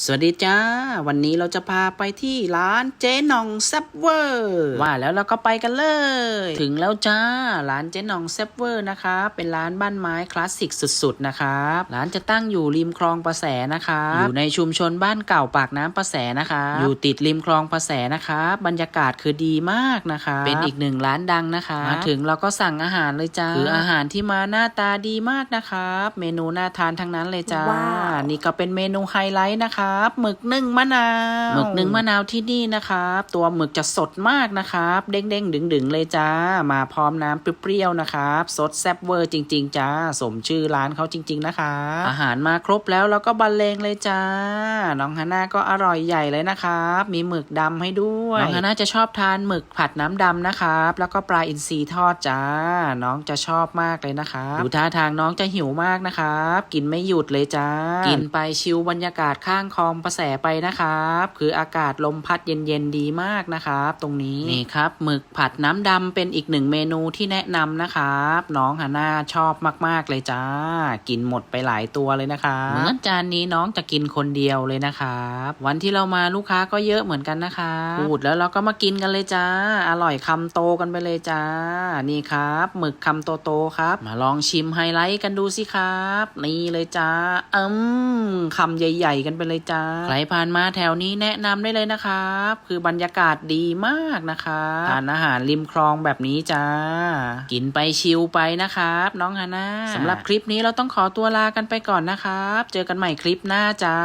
สวัสดีจ้า วันนี้เราจะพาไปที่ร้านเจ๊หน่องแซบเวอร์ว่าแล้วเราก็ไปกันเลย ถึงแล้วจ้า ร้านเจ๊หน่องแซบเวอร์นะคะ เป็นร้านบ้านไม้คลาสสิกสุดๆนะครับร้านจะตั้งอยู่ริมคลองประแสนะคะอยู่ในชุมชนบ้านเก่าปากน้ำประแสนะคะ อยู่ติดริมคลองประแสนะคะบรรยากาศคือดีมากนะคะ เป็นอีกหนึ่งร้านดังนะคะมาถึงเราก็สั่งอาหารเลยจ้าคืออาหารที่มาหน้าตาดีมากนะครับ เมนูน่าทานทั้งนั้นเลยจ้าว้าวนี่ก็เป็นเมนูไฮไลท์นะครับหมึกนึ่งมะนาวหมึกนึ่งมะนาวที่นี่นะครับ ตัวหมึกจะสดมากนะครับ เด้งๆดึงๆเลยจ้า มาพร้อมน้ำเปรี้ยวๆนะครับสดแซ่บเวอร์จริง ๆจ้าสมชื่อร้านเขาจริง ๆ นะคะอาหารมาครบแล้วเราก็บรรเลงเลยจ้า น้องฮาน่าก็อร่อยใหญ่เลยนะครับ มีหมึกดำให้ด้วยน้องฮาน่าจะชอบทานหมึกผัดน้ำดำนะครับ แล้วก็ปลาอินทรีทอดจ้า น้องจะชอบมากเลยนะคะดูท่าทางน้องจะหิวมากนะครับ กินไม่หยุดเลยจ้า กินไปชิวบรรยากาศข้างคลองประแสไปนะครับ คืออากาศลมพัดเย็นๆดีมากนะครับ ตรงนี้นี่ครับหมึกผัดน้ำดำเป็นอีกหนึ่งเมนูที่แนะนำนะครับ น้องฮาน่าชอบมากๆเลยจ้า กินหมดไปหลายตัวเลยนะครับเหมือนจานนี้น้องจะกินคนเดียวเลยนะครับ วันที่เรามาลูกค้าก็เยอะเหมือนกันนะคะพูดแล้วเราก็มากินกันเลยจ้า อร่อยคำโตกันไปเลยจ้า นี่ครับหมึกคำโตๆครับ มาลองชิมไฮไลท์กันดูสิครับ นี่เลยจ้าอืมคำใหญ่ ๆ กันไปเลยจ้าใครผ่านมาแถวนี้แนะนำได้เลยนะครับ คือบรรยากาศดีมากนะครับทานอาหารริมคลองแบบนี้จ้า กินไปชิลไปนะครับ น้องฮาน่าสำหรับคลิปนี้เราต้องขอตัวลากันไปก่อนนะครับ เจอกันใหม่คลิปหน้าจ้า